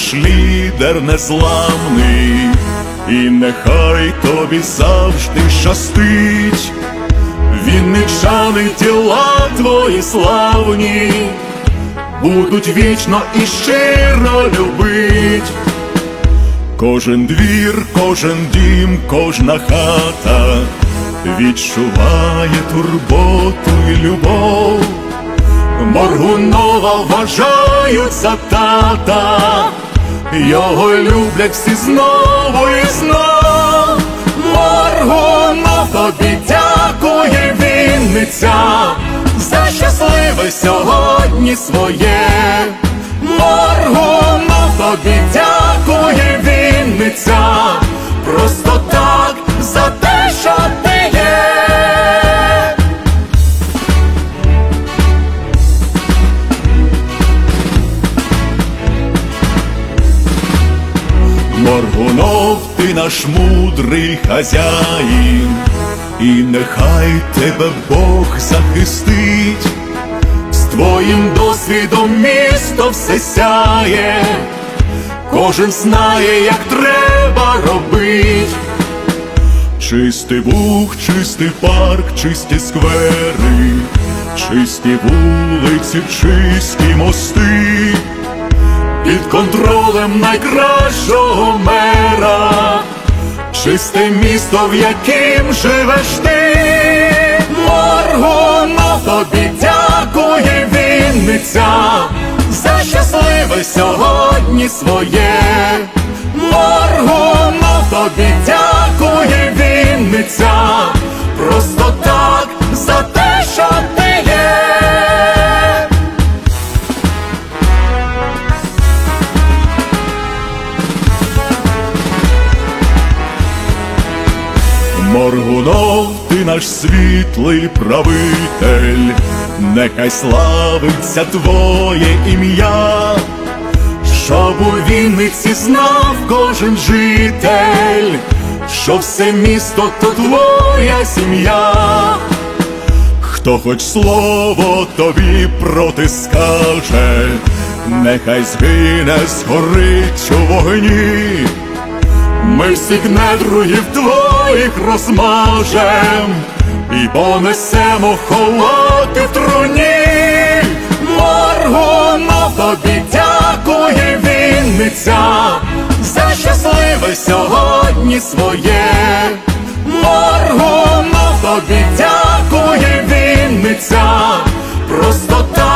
наш лідер незламний, і нехай тобі завжди щастить. Вінничани тіла твої славні, будуть вічно і щиро любить. Кожен двір, кожен дім, кожна хата відчуває турботу і любов. Моргунова за тата, його люблять всі знову і знов. Моргунов тобі дякує Вінниця за щасливе сьогодні своє. Моргунов тобі дякує Вінниця, просто Моргунов, ти наш мудрий хазяїн, і нехай тебе Бог захистить, з твоїм досвідом місто все сяє, кожен знає, як треба робить. Чистий бух, чистий парк, чисті сквери, чисті вулиці, чисті мости під контролем найкращого мера, чисте місто, в яким живеш ти, Моргуна тобі дякує Вінниця. За щасливе сьогодні своє. Моргуна тобі дякує Моргунов, ти наш світлий правитель, нехай славиться твоє ім'я, щоб у Вінниці знав кожен житель, що все місто то твоя сім'я. Хто хоч слово тобі проти скаже, нехай згине, згорить у вогні ми всіх недругів твоїх розмажем і понесемо холоти в труні, Моргунов тобі дякує Вінниця за щасливе сьогодні своє, Моргунов тобі дякує Вінниця, просто так.